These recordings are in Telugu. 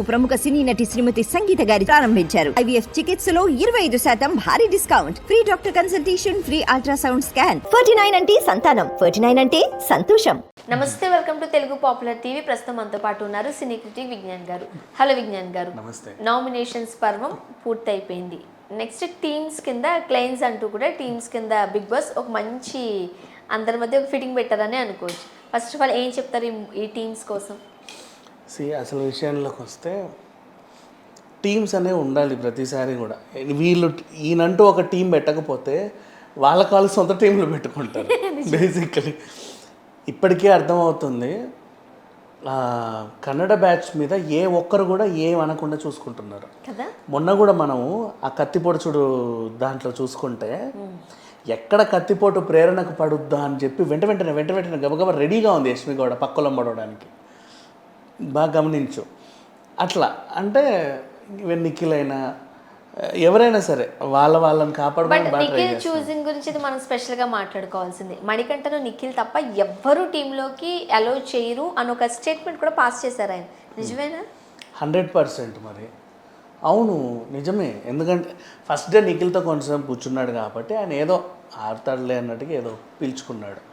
ప్రముఖ సినీ నటి శ్రీమతి సంగీత గారి ప్రారంభించారు. ఐవీఎఫ్ చికిత్సలో ఇరవై ఐదు శాతం భారీ discount. Free doctor consultation free ultrasound scan. Ferty nine అంటే సంతానం. ఫర్టీ నైన్ అంటే సంతోషం. నమస్తే welcome to Telugu popular TV. ప్రస్తుతం మనతో పాటు ఉన్నారు సినీ క్రిటిక్ విజ్ఞాన్ గారు. హలో విజ్ఞాన్ గారు. నమస్తే. నామినేషన్స్ పర్వం పూర్తయిపోయింది. నెక్స్ట్ టీమ్స్ కింద క్లైన్స్ అంటూ కూడా టీమ్స్ కింద బిగ్ బాస్ ఒక మంచి అందరి మధ్య ఒక ఫిట్టింగ్ పెట్టారని అనుకోవచ్చు. ఫస్ట్ ఆఫ్ ఆల్ ఏం చెప్తారు ఈ టీమ్స్ కోసం? సి అసలు విషయంలోకి వస్తే టీమ్స్ అనేవి ఉండాలి ప్రతిసారి కూడా. వీళ్ళు ఈయనంటూ ఒక టీం పెట్టకపోతే వాళ్ళ కాళ్ళు సొంత టీంలు పెట్టుకుంటారు. బేసికలీ ఇప్పటికే అర్థమవుతుంది కన్నడ బ్యాచ్ మీద ఏ ఒక్కరు కూడా ఏం అనకుండా చూసుకుంటున్నారు. మొన్న కూడా మనము ఆ కత్తిపొడుచుడు దాంట్లో చూసుకుంటే ఎక్కడ కత్తిపోటు ప్రేరణకు పడుద్దా అని చెప్పి వెంట వెంటనే వెంట వెంటనే గబగబా రెడీగా ఉంది యష్మి గౌడ పక్కలం పడవడానికి. బాగా గమనించు. అట్లా. అంటే ఈవెన్ నిఖిల్ అయినా ఎవరైనా సరే వాళ్ళ వాళ్ళని నిఖిల్ చూసింగ్ గురించి మనం స్పెషల్గా మాట్లాడుకోవాల్సింది. మణికంఠను నిఖిల్ తప్ప ఎవ్వరూ టీంలోకి అలో చేయరు అని ఒక స్టేట్మెంట్ కూడా పాస్ చేశారు ఆయన. నిజమేనా? హండ్రెడ్ పర్సెంట్ మరి. అవును నిజమే. ఎందుకంటే ఫస్ట్ డే నిఖిల్తో కొంచెం కూర్చున్నాడు కాబట్టి ఆయన ఏదో ఆడతాడులే అన్నట్టుగా ఏదో పిలుచుకున్నాడు.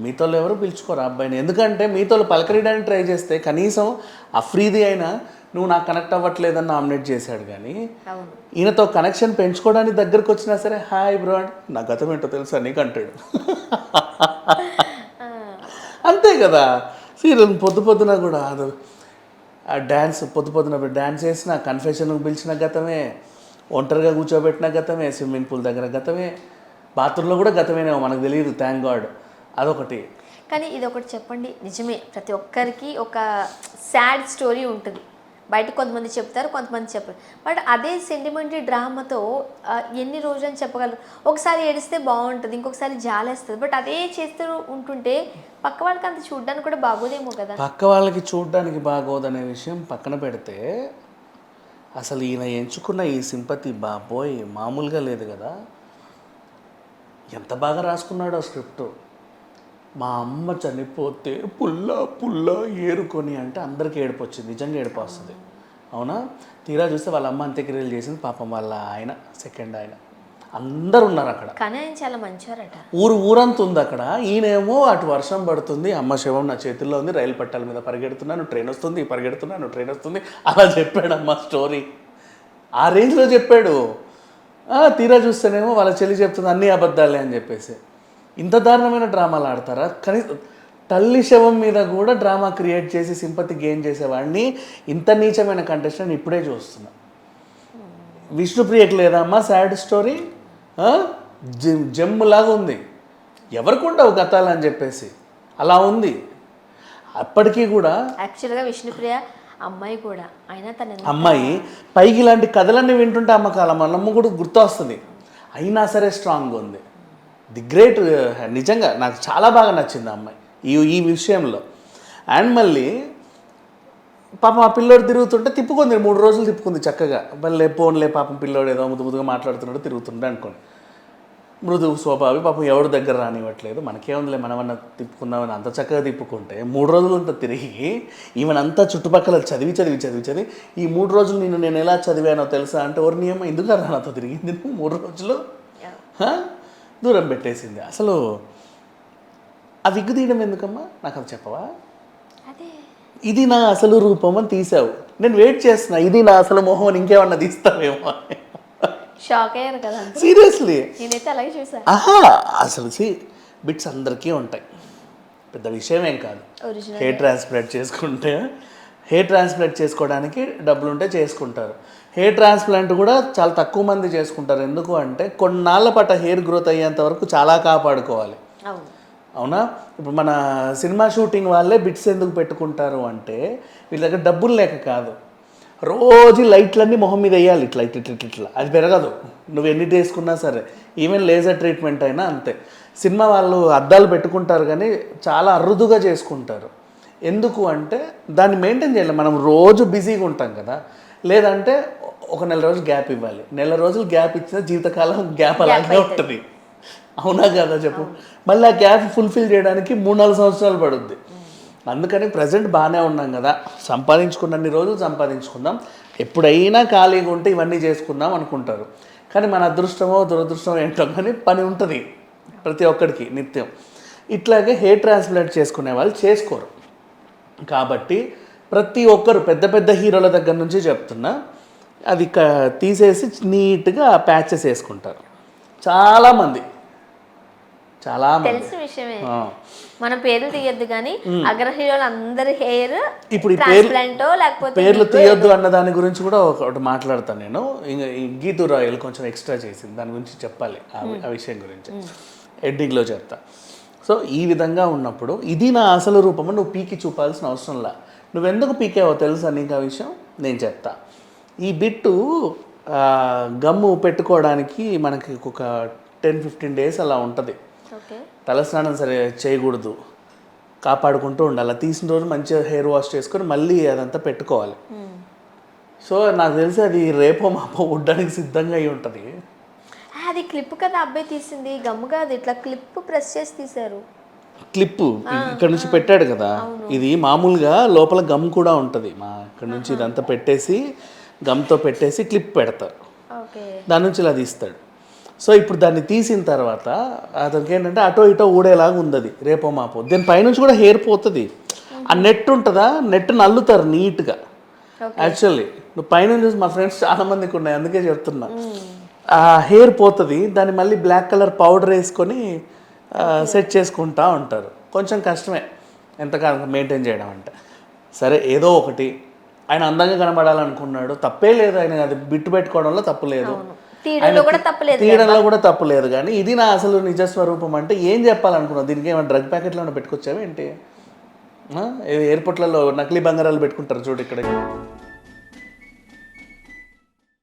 మీతో ఎవరు పిలుచుకోరు అబ్బాయిని. ఎందుకంటే మీతో పలకరియడానికి ట్రై చేస్తే కనీసం అఫ్రీది అయినా నువ్వు నాకు కనెక్ట్ అవ్వట్లేదని నామినేట్ చేశాడు కానీ ఈయనతో కనెక్షన్ పెంచుకోవడానికి దగ్గరకు వచ్చినా సరే హాయ్ బ్రో అంటే నా గతం ఏంటో తెలుసా నీకు అంటాడు అంతే కదా. సీరియల్ పొద్దు పొద్దున కూడా అది ఆ డ్యాన్స్ పొద్దు పొద్దున డ్యాన్స్ చేసిన కన్ఫెషన్కి పిలిచిన గతమే ఒంటరిగా కూర్చోబెట్టిన గతమే స్విమ్మింగ్ పూల్ దగ్గర గతమే బాత్రూంలో కూడా గతమేనేమో మనకు తెలియదు థ్యాంక్ గాడ్ అదొకటి. కానీ ఇది ఒకటి చెప్పండి నిజమే. ప్రతి ఒక్కరికి ఒక సాడ్ స్టోరీ ఉంటుంది. బయట కొంతమంది చెప్తారు కొంతమంది చెప్పరు. బట్ అదే సెంటిమెంటరీ డ్రామాతో ఎన్ని రోజులు అని చెప్పగలరు? ఒకసారి ఏడిస్తే బాగుంటుంది ఇంకొకసారి జాలేస్తుంది. బట్ అదే చేస్తూ ఉంటుంటే పక్క వాళ్ళకి అంత చూడడానికి కూడా బాగోదేమో కదా. పక్క వాళ్ళకి చూడడానికి బాగోదనే విషయం పక్కన పెడితే అసలు ఈయన ఎంచుకున్న ఈ సింపతి బాబోయ్ మామూలుగా లేదు కదా. ఎంత బాగా రాసుకున్నాడో స్క్రిప్ట్. మా అమ్మ చనిపోతే పుల్ల పుల్ల ఏరుకొని అంటే అందరికీ ఏడుపు వచ్చింది నిజంగా ఏడుపు వస్తుంది. అవునా? తీరా చూస్తే వాళ్ళ అమ్మ అంత్యక్రియలు చేసింది పాపం వాళ్ళ ఆయన సెకండ్ ఆయన. అందరు ఉన్నారు అక్కడ. చాలా మంచివారట ఊరు ఊరంతా ఉంది అక్కడ. ఈయనేమో అటు వర్షం పడుతుంది అమ్మ శవం నా చేతుల్లో ఉంది రైలు పట్టాల మీద పరిగెడుతున్నాను ట్రైన్ వస్తుంది పరిగెడుతున్నాను ట్రైన్ వస్తుంది అలా చెప్పాడు అమ్మ స్టోరీ. ఆ రేంజ్లో చెప్పాడు. తీరా చూస్తేనేమో వాళ్ళ చెల్లి చెప్తుంది అన్ని అబద్ధాలే అని చెప్పేసి. ఇంత దారుణమైన డ్రామాలు ఆడతారా? కనీ తల్లి శవం మీద కూడా డ్రామా క్రియేట్ చేసి సింపతి గెయిన్ చేసేవాడిని ఇంత నీచమైన కంటెస్టెంట్ ఇప్పుడే చూస్తున్నా. విష్ణుప్రియకి లేదా అమ్మా సాడ్ స్టోరీ? జెమ్ జమ్ములాగా ఉంది. ఎవరికి ఉండవు కథలు అని చెప్పేసి. అలా ఉంది. అప్పటికీ కూడా యాక్చువల్గా విష్ణుప్రియ అమ్మాయి కూడా. అయినా తన అమ్మాయి పైకి ఇలాంటి కథలన్నీ వింటుంటే అమ్మ కాలం అన్నమ్మ కూడా గుర్తు వస్తుంది అయినా సరే స్ట్రాంగ్ ఉంది. ది గ్రేట్ నిజంగా నాకు చాలా బాగా నచ్చింది ఆ అమ్మాయి ఈ ఈ విషయంలో. అండ్ మళ్ళీ పాపం ఆ పిల్లోడు తిరుగుతుంటే తిప్పుకుంది మూడు రోజులు తిప్పుకుంది చక్కగా. మళ్ళీ పోన్లే పాపం పిల్లోడు ఏదో ముద్దు ముద్దుగా మాట్లాడుతున్నాడు తిరుగుతుండే అనుకోండి. మృదువు స్వభావి పాపం ఎవరి దగ్గర రానివ్వట్లేదు. మనకేముందిలే మనమన్నా తిప్పుకుందామని అంత చక్కగా తిప్పుకుంటే మూడు రోజులంతా తిరిగి ఈమెన్ అంతా చుట్టుపక్కల చదివి చదివి చదివి చదివి ఈ మూడు రోజులు నేను నేను ఎలా చదివానో తెలుసా అంటే ఎవరి నియమం ఎందుకు నాతో తిరిగింది? మూడు రోజులు? హా? దూరం పెట్టేసింది. అసలు ఆ విగ్గు తీయడం ఎందుకమ్మా? నాకు అది చెప్పవా? ఇది నా అసలు రూపం అని తీసావు. నేను వెయిట్ చేస్తున్నా. ఇది నా అసలు మొహం అని ఇంకేమన్నా తీస్తావేమో షాక్ అయ్యారు కదా. సీరియస్లీ నేనైతే అలాగే చూసాను ఆహా! అసలు సి బిట్స్ అందరికీ ఉంటాయి. పెద్ద విషయం ఏం కాదు హెయిర్ ట్రాన్స్ప్లాంట్ చేసుకుంటే హెయిర్ ట్రాన్స్ప్లాంట్ చేసుకోవడానికి డబ్బులు ఉంటే చేసుకుంటారు. హెయిర్ ట్రాన్స్ప్లాంట్ కూడా చాలా తక్కువ మంది చేసుకుంటారు. ఎందుకు అంటే కొన్నాళ్ళ పాటు హెయిర్ గ్రోత్ అయ్యేంత వరకు చాలా కాపాడుకోవాలి. అవును. ఇప్పుడు మన సినిమా షూటింగ్ వాళ్ళే బిట్స్ ఎందుకు పెట్టుకుంటారు అంటే వీళ్ళ దగ్గర డబ్బులు లేక కాదు. రోజు లైట్లన్నీ మొహం మీద వేయాలి. ఇట్లా ఇట్లా ఇట్లా ఇట్లా అది పెరగదు. నువ్వు ఎన్ని వేసుకున్నా సరే. ఈవెన్ లేజర్ ట్రీట్మెంట్ అయినా అంతే. సినిమా వాళ్ళు అద్దాలు పెట్టుకుంటారు కానీ చాలా అరుదుగా చేసుకుంటారు. ఎందుకు అంటే దాన్ని మెయింటైన్ చేయాలి. మనం రోజు బిజీగా ఉంటాం కదా. లేదంటే ఒక నెల రోజులు గ్యాప్ ఇవ్వాలి. నెల రోజులు గ్యాప్ ఇచ్చిన జీవితకాలం గ్యాప్ అలాగే ఉంటుంది. అవునా కదా చెప్పు? మళ్ళీ ఆ గ్యాప్ ఫుల్ఫిల్ చేయడానికి మూడు నాలుగు సంవత్సరాలు పడుద్ది. అందుకని ప్రజెంట్ బాగానే ఉన్నాం కదా. సంపాదించుకున్నన్ని రోజులు సంపాదించుకుందాం. ఎప్పుడైనా ఖాళీగా ఉంటే ఇవన్నీ చేసుకుందాం అనుకుంటారు. కానీ మన అదృష్టమో దురదృష్టమో ఏంటో కానీ పని ఉంటుంది. ప్రతి ఒక్కడికి నిత్యం. ఇట్లాగే హెయిర్ ట్రాన్స్ప్లాంట్ చేసుకునే వాళ్ళు చేసుకోరు. కాబట్టి ప్రతి ఒక్కరు పెద్ద పెద్ద హీరోల దగ్గర నుంచి చెప్తున్నా అది తీసేసి నీట్గా ప్యాచెస్ వేసుకుంటారు. చాలామంది. చాలామంది. తెలిసిన విషయమే. మన పేర్లు తీయద్దు కానీ అగ్ర హీరోలు అందరి హెయిర్ ఇప్పుడు లేకపోతే పేర్లు తీయొద్దు అన్న దాని గురించి కూడా ఒకటి మాట్లాడతాను నేను. ఇంకా గీతు రాయల్ కొంచెం ఎక్స్ట్రా చేసింది. దాని గురించి చెప్పాలి ఆ విషయం గురించి. ఎడ్డింగ్లో చెప్తా. సో ఈ విధంగా ఉన్నప్పుడు ఇది నా అసలు రూపము నువ్వు పీకి చూపాల్సిన అవసరంలా నువ్వెందుకు పీకావో తెలుసా నీకు ఆ విషయం? నేను చెప్తా. ఈ బిట్టు గమ్ము పెట్టుకోవడానికి మనకి ఒక టెన్ ఫిఫ్టీన్ డేస్ అలా ఉంటుంది. తలస్నానం సరే చేయకూడదు. కాపాడుకుంటూ ఉండాలి. తీసిన రోజు మంచిగా హెయిర్ వాష్ చేసుకొని మళ్ళీ అదంతా పెట్టుకోవాలి. సో నాకు తెలిసి అది రేపో మాపో ఉడ్డానికి సిద్ధంగా అయి ఉంటుంది. అది క్లిప్ కదా అబ్బాయి తీసింది. గమ్ము కాదు ఇట్లా క్లిప్ ప్రెస్ చేసి తీశారు. క్లిప్ ఇక్కడ నుంచి పెట్టాడు కదా. ఇది మామూలుగా లోపల గమ్ కూడా ఉంటుంది. మా ఇక్కడ నుంచి ఇదంతా పెట్టేసి గమ్తో పెట్టేసి క్లిప్ పెడతారు. దాని నుంచి ఇలా తీస్తాడు. సో ఇప్పుడు దాన్ని తీసిన తర్వాత అతనికి ఏంటంటే అటో ఇటో ఊడేలాగా ఉంది అది రేపో మాపో. దీని పైనుంచి కూడా హెయిర్ పోతుంది. ఆ నెట్ ఉంటుందా? నెట్ నల్లుతారు నీట్గా. యాక్చువల్లీ నువ్వు పైనుంచి చూసి మా ఫ్రెండ్స్ చాలా మందికి ఉన్నాయి. అందుకే చెప్తున్నా. ఆ హెయిర్ పోతుంది దాన్ని మళ్ళీ బ్లాక్ కలర్ పౌడర్ వేసుకొని సెట్ చేసుకుంటా ఉంటారు. కొంచెం కష్టమే. ఎంతకాలం మెయింటైన్ చేయడం అంటే. సరే ఏదో ఒకటి. ఆయన అందంగా కనబడాలనుకున్నాడు. తప్పే లేదు ఆయన అది బిట్టు పెట్టుకోవడంలో తప్పు లేదు. తీయడంలో కూడా తప్పు లేదు కానీ ఇది నా అసలు నిజ స్వరూపం అంటే ఏం చెప్పాలనుకున్నావు? దీనికి ఏమైనా డ్రగ్ ప్యాకెట్లో ఏమైనా పెట్టుకొచ్చావా ఏంటి? ఆ? ఏ ఎయిర్పోర్ట్లలో నకిలీ బంగారాలు పెట్టుకుంటారు చూడు ఇక్కడ.